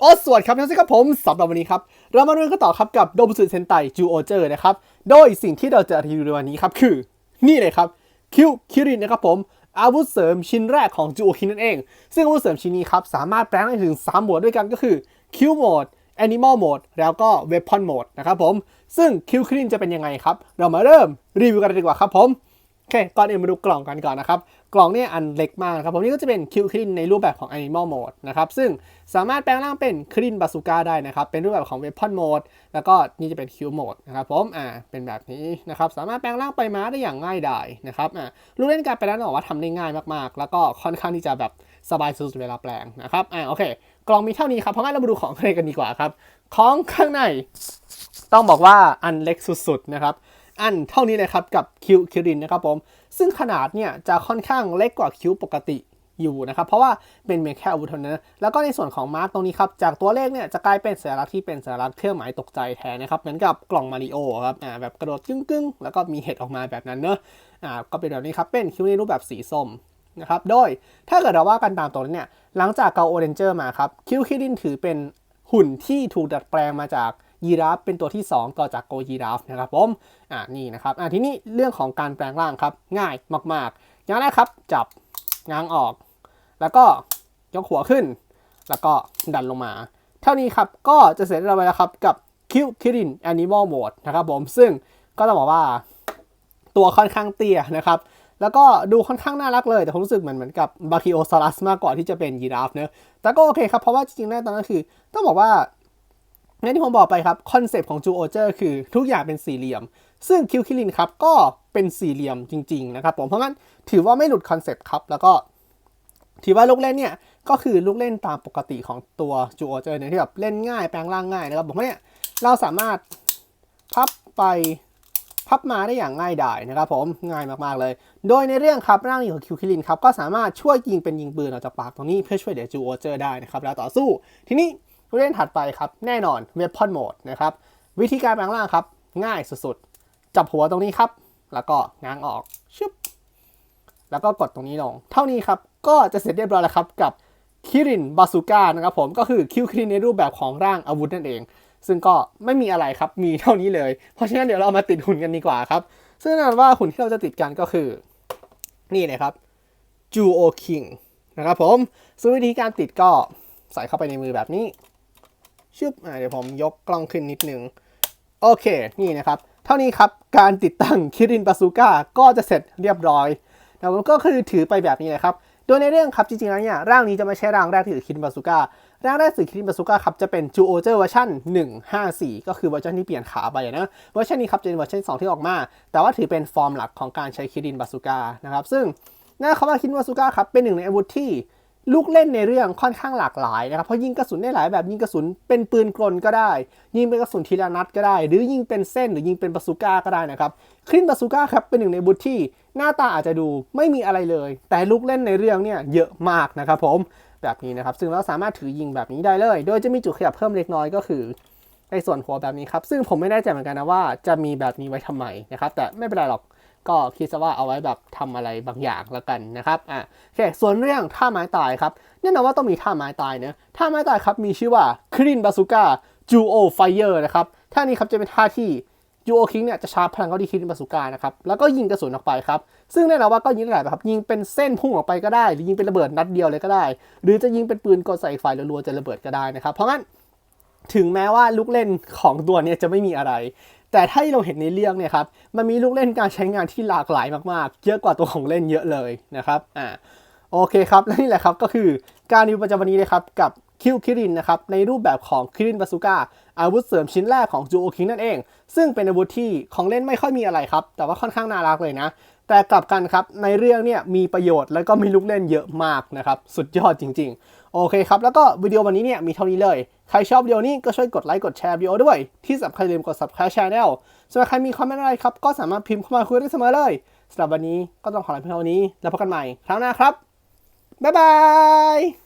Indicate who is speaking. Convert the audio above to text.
Speaker 1: โอ้สวัสดีครับท่านผู้ชมครับผมสำหรับวันนี้ครับ เรามาเรื่องกันต่อครับกับโดบุสึเซนไตจูโอเจอร์นะครับ โดยสิ่งที่เราจะรีวิวในวันนี้ครับคือ นี่เลยครับคิวคิรินนะครับผมอาวุธเสริมชิ้นแรกของจูโอคินนั่นเอง ซึ่งอาวุธเสริมชิ้นนี้ครับ สามารถแปลงได้ถึง 3 โหมดด้วยกันก็คือคิวโหมด Animal Mode แล้วก็ Weapon Mode นะครับผมซึ่งคิวคิรินจะเป็นยังไงครับ เรามาเริ่มรีวิวกันเลยดีกว่าครับผมโอเคก่อนอื่นมาดูกล่องกันก่อนนะครับ กล่องเนี่ยอันเล็กมากครับผมนี่ก็จะเป็นคิวคลินในรูปแบบของ Animal Mode นะครับซึ่งสามารถแปลงร่างเป็นคลินบาซูก้าได้นะครับเป็นรูปแบบของ Weapon Mode แล้วก็นี่จะเป็นคิวโหมดนะครับผมอ่าเป็นแบบนี้นะครับสามารถแปลงร่างไปม้าได้อย่างง่ายดายนะครับอ่าลูกเล่นการแปลงร่างต้องบอกว่าทำได้ง่ายมากๆ แล้วก็ค่อนข้างที่จะแบบสบายสุดๆเวลาแปลงนะครับอ่าโอเค กล่องมีเท่านี้ครับเพราะงั้นเรามาดูของข้างในกันดีกว่าครับของข้างใน ต้องบอกว่าอันเล็กสุดๆนะครับ อันเท่านี้เลยครับกับคิวคิรินนะครับผมซึ่งขนาดเนี่ยจะค่อนข้างเล็กกว่าคิวปกติอยู่นะครับเพราะว่าเป็นเพียงแค่อาวุธเท่านั้นแล้วก็ในส่วนของมาร์กตรงนี้ครับจากตัวเลขเนี่ยจะกลายเป็นสัญลักษณ์ที่เป็นสัญลักษณ์เครื่องหมายตกใจแทนนะครับเหมือนกับกล่องมาริโอครับอ่าแบบกระโดดกึ้งๆแล้วก็มีเห็ดออกมาแบบนั้นเนอะอ่าก็เป็นแบบนี้ครับเป็นคิวในรูปแบบสีส้มนะครับโดยถ้าเกิดเราว่ากันตามตัวนี้เนี่ยหลังจากเกาโอเรนเจอร์มาครับคิวคิรินถือเป็นหุ่นที่ถูกดัดแปลงมาจาก ยีราฟเป็นตัวที่ 2 ต่อจากโกยีราฟนะครับผมอ่านี่นะครับอ่าทีนี้เรื่องของการแปลงร่างครับ ง่ายมากๆ อย่างแรกครับ จับง้างออก แล้วก็ยกหัวขึ้น แล้วก็ดันลงมา เท่านี้ครับก็จะเสร็จเรียบร้อยแล้วครับกับคิวคิรินแอนิมอลโหมดนะครับผมซึ่งก็ต้องบอกว่าตัวค่อนข้างเตี้ยนะครับแล้วก็ดูค่อนข้างน่ารักเลย แต่ผมรู้สึกเหมือนเหมือนกับบาคิโอซอรัสมากกว่าที่จะเป็นยีราฟเนอะแต่ก็โอเคครับ เพราะว่าจริงๆแล้วตอนนั้นคือ ต้องบอกว่า อย่างที่ผมบอกไปครับคอนเซปต์ของจูโอเจอร์คือทุกอย่างเป็นสี่เหลี่ยม ซึ่งคิวคิรินครับก็เป็นสี่เหลี่ยมจริง ๆ นะครับผมเพราะงั้นถือว่าไม่หลุดคอนเซปต์ครับ แล้วก็ ถือว่าลูกเล่นเนี่ยก็คือลูกเล่นตามปกติของตัวจูโอเจอร์เนี่ยที่แบบเล่นง่ายแปลงร่างง่ายนะครับผมว่าเนี่ยเราสามารถพับไปพับมาได้อย่างง่ายดายนะครับผมง่ายมากๆเลย โดยในเรื่องครับร่างของคิวคิรินครับก็สามารถช่วยยิงเป็นยิงปืนออกจากปากตรงนี้เพื่อช่วยเหลือจูโอเจอร์ได้นะครับแล้วต่อสู้ ทีนี้ ผู้เล่นถัดไปครับ แน่นอน Weapon Mode นะครับ วิธีการแปลงร่างครับ ง่ายสุดๆ จับหัวตรงนี้ครับ แล้วก็ง้างออกชึบแล้วก็กดตรงนี้ลง เท่านี้ครับ ก็จะเสร็จเรียบร้อยแล้วครับกับคิรินบาซูก้านะครับผมก็คือคิวคิรินในรูปแบบของร่างอาวุธนั่นเอง ซึ่งก็ไม่มีอะไรครับมีเท่านี้เลย เพราะฉะนั้นเดี๋ยวเรามาติดหุ่นกันดีกว่าครับ ซึ่งแน่นอนว่าหุ่นที่เราจะติดกันก็คือ นี่เลยครับจูโอคิงนะครับผมซึ่งวิธีการติดก็ใส่เข้าไปในมือแบบนี้ ชึบเดี๋ยวผมยกกล้องขึ้นนิดนึง โอเค นี่นะครับ เท่านี้ครับ การติดตั้งคิรินบาซูก้าก็จะเสร็จเรียบร้อยแต่ผมก็คือถือไปแบบนี้เลยครับ โดยในเรื่องครับจริงๆแล้วเนี่ยร่างนี้จะไม่ใช่ร่างแรกที่ถือคิรินบาซูก้าร่างแรกถือคิรินบาซูก้าครับจะเป็นจูโอเจอร์เวอร์ชัน154 ก็คือเวอร์ชันที่เปลี่ยนขาไปนะเวอร์ชันนี้ครับจะเป็นเวอร์ชัน2 ที่ออกมา แต่ว่าถือเป็นฟอร์มหลักของการใช้คิรินบาซูก้านะครับซึ่งนั่นคำว่าคิรินบาซูก้าครับเป็นหนึ่งในอาวุธที่ ลูกเล่นในเรื่องค่อนข้างหลากหลายนะครับเพราะยิงกระสุนได้หลายแบบยิงกระสุนเป็นปืนกลก็ได้ ยิงเป็นกระสุนทีละนัดก็ได้ หรือยิงเป็นเส้นหรือยิงเป็นบาซูก้าก็ได้นะครับคลินบาซูก้าครับเป็นหนึ่งในบุธที่หน้าตาอาจจะดูไม่มีอะไรเลย แต่ลูกเล่นในเรื่องเนี่ยเยอะมากนะครับผมแบบนี้นะครับ ซึ่งเราสามารถถือยิงแบบนี้ได้เลย โดยจะมีจุดขยับเพิ่มเล็กน้อยก็คือในส่วนหัวแบบนี้ครับซึ่งผมไม่แน่ใจเหมือนกันนะว่าจะมีแบบนี้ไว้ทำไมนะครับแต่ไม่เป็นไรหรอก ก็คิดซะว่าเอาไว้แบบทำอะไรบางอย่างแล้วกันนะครับอะโอเคส่วนเรื่องท่าไม้ตายครับแน่นอนว่าต้องมีท่าไม้ตายเนะท่าไม้ตายครับมีชื่อว่าครินบาซูก้าจูโอไฟเออร์นะครับท่านี้ครับจะเป็นท่าที่จูโอคิงเนี่ยจะชาร์จพลังเขาที่ครินบาซูก้านะครับ แล้วก็ยิงกระสุนออกไปครับ ซึ่งแน่นอนว่าก็ยิงได้หลายแบบครับ ยิงเป็นเส้นพุ่งออกไปก็ได้ หรือยิงเป็นระเบิดนัดเดียวเลยก็ได้ หรือจะยิงเป็นปืนกดใส่ไฟรัวๆจะระเบิดก็ได้นะครับ เพราะงั้นถึงแม้ว่าลูกเล่นของตัวเนี้จะไม่มีอะไร แต่ถ้าที่เราเห็นในเรื่องเนี่ยครับมันมีลูกเล่นการใช้งานที่หลากหลายมากๆ เยอะกว่าตัวของเล่นเยอะเลยนะครับอ่าโอเคครับและนี่แหละครับก็คือการรีวิวประจำวันนี้เลยครับกับคิวคิรินนะครับในรูปแบบของคิรินบาซูก้าอาวุธเสริมชิ้นแรกของจูโอคิงนั่นเอง ซึ่งเป็นอาวุธที่ของเล่นไม่ค่อยมีอะไรครับ แต่ว่าค่อนข้างน่ารักเลยนะ แต่กลับกันครับในเรื่องเนี่ยมีประโยชน์แล้วก็มีลูกเล่นเยอะมากนะครับสุดยอดจริง ๆ โอเคครับ แล้วก็วิดีโอวันนี้เนี่ยมีเท่านี้เลย ใครชอบวิดีโอนี้ก็ช่วยกดไลค์กดแชร์วิดีโอด้วย ที่สำคัญอย่ลืมกด subscribe channel ส่วนใครมีคอมเมนต์อะไรครับก็สามารถพิมพ์เข้ามาคุยได้เสมอเลยสำหรับวันนี้ก็ต้องขอลาเพียงเท่านี้แล้วพบกันใหม่ครั้งหน้าครับบ๊ายบาย